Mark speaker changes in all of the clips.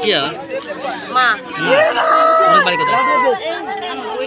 Speaker 1: কি আর?
Speaker 2: মা
Speaker 1: ওদের বাড়ি কোথায়?
Speaker 2: ওই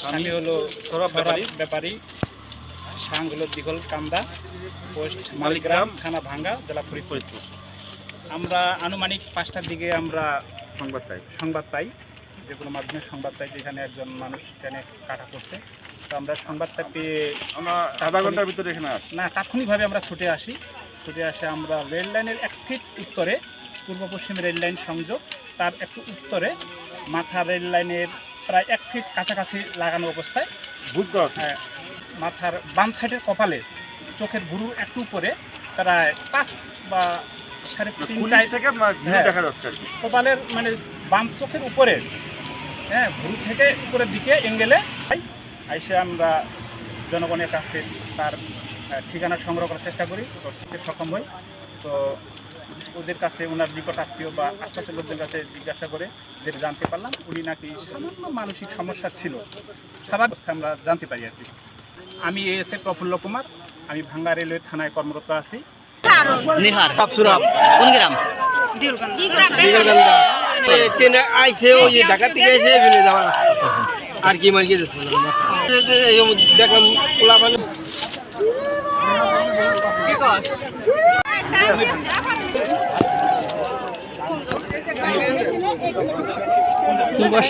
Speaker 3: স্বামী হলো
Speaker 4: সৌরভ ব্যাপারী।
Speaker 3: ব্যাপারী। সাং হলো দিঘল কান্দা পোস্ট
Speaker 4: মালিকগ্রাম,
Speaker 3: থানা ভাঙ্গা জেলা ফরিদপুর। আমরা আনুমানিক পাঁচটার দিকে আমরা
Speaker 4: সংবাদ পাই।
Speaker 3: সংবাদ পাই যে কোনো মাধ্যমে সংবাদ পাই যেখানে একজন মানুষ ট্রেনে কাটা করছে। তো আমরা সংবাদটা পেয়ে
Speaker 4: আমরা আধা ঘণ্টার ভিতরে এখানে আসি।
Speaker 3: না তাৎক্ষণিকভাবে আমরা ছুটে আসি। ছুটে আসে আমরা রেল লাইনের এক ফিট উত্তরে পূর্ব পশ্চিম রেল লাইন সংযোগ। তার একটু উত্তরে মাথা রেল লাইনের প্রায় এক ফিট কাছাকাছি লাগানো অবস্থায়
Speaker 4: ভূত
Speaker 3: আহ, মাথার বাম সাইডের কপালে চোখের ভুরুর একটু উপরে প্রায় পাঁচ বা সাড়ে তিন
Speaker 4: খুলি থেকে
Speaker 3: হ্যাঁ।
Speaker 4: দেখা যাচ্ছে
Speaker 3: কপালের মানে বাম চোখের উপরে হ্যাঁ ভুরু থেকে উপরের দিকে এঙ্গেলে আইসে আমরা জনগণের কাছে তার ঠিকানা সংগ্রহ করার চেষ্টা করি সক্ষম হই তো ওদের কাছে ওনার নিকট আত্মীয় বা আশপাশের লোকদের কাছে জিজ্ঞাসা করে যেটা জানতে পারলাম উনি নাকি সামান্য মানসিক সমস্যা ছিল। স্বাভাবিক অবস্থায় আমরা জানতে পারি আর কি। আমি এস এ প্রফুল্ল কুমার আমি ভাঙ্গা রেলওয়ে থানায় কর্মরত আছি।
Speaker 1: নিহার কোন গ্রাম?
Speaker 5: ট্রেনে আইছে ওই যে ঢাকা থেকে এসে ফেলে যাওয়া আর কি মানে দেখলাম পানি
Speaker 1: বস